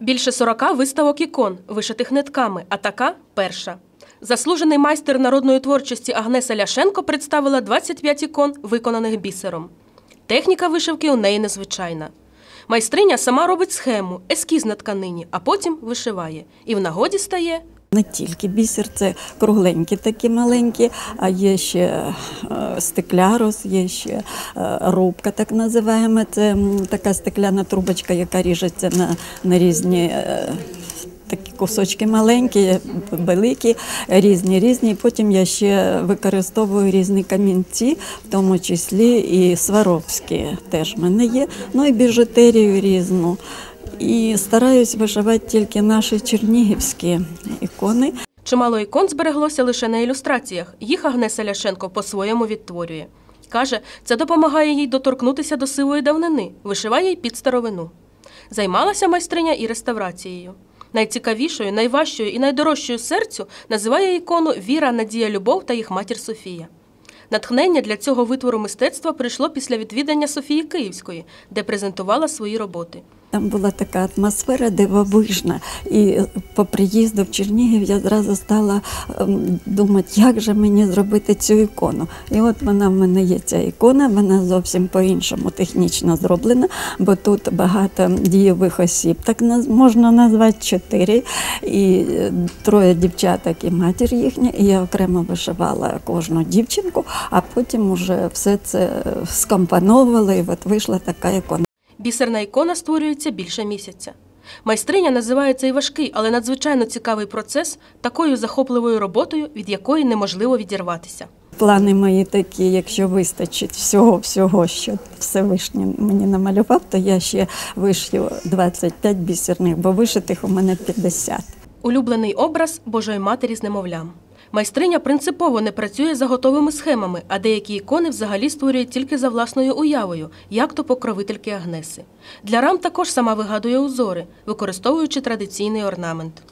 Більше 40 виставок ікон, вишитих нитками, а така перша. Заслужений майстер народної творчості Агнеса Ляшенко представила 25 ікон, виконаних бісером. Техніка вишивки у неї незвичайна. Майстриня сама робить схему, ескіз на тканині, а потім вишиває. І в нагоді стає Не тільки бісер, це кругленькі такі маленькі, а є ще е, стеклярус, є ще е, рубка, так називаємо. Це така стекляна трубочка, яка ріжеться на, на різні. е, Такі кусочки маленькі, великі, різні, різні. Потім я ще використовую різні камінці, в тому числі і сваровські теж в мене є. Ну і біжутерію різну. І стараюсь вишивати тільки наші чернігівські ікони. Чимало ікон збереглося лише на ілюстраціях. Їх Агнеса Ляшенко по-своєму відтворює. Каже, це допомагає їй доторкнутися до сивої давнини, вишиває й під старовину. Займалася майстриня і реставрацією. Найцікавішою, найважчою і найдорожчою серцю називає ікону Віра, Надія, Любов та їх матір Софія. Натхнення для цього витвору мистецтва прийшло після відвідання Софії Київської, де презентувала свої роботи. Там була така атмосфера дивовижна. І по приїзду в Чернігів я зразу стала ем, думати, як же мені зробити цю ікону. І от вона в мене є ця ікона, вона зовсім по-іншому технічно зроблена, бо тут багато дієвих осіб, так можна назвати чотири, і е, троє дівчаток і матір їхня. І я окремо вишивала кожну дівчинку, а потім уже все це скомпоновувала, і от вийшла така ікона. Бісерна ікона створюється більше місяця. Майстриня називає цей важкий, але надзвичайно цікавий процес такою захопливою роботою, від якої неможливо відірватися. Плани мої такі, якщо вистачить всього, всього, що Всевишній мені намалював, то я ще вишью 25 бісерних, бо вишитих у мене 50. Улюблений образ Божої Матері з немовлям. Майстриня принципово не працює за готовими схемами, а деякі ікони взагалі створює тільки за власною уявою, як то покровительки Агнеси. Для рам також сама вигадує узори, використовуючи традиційний орнамент.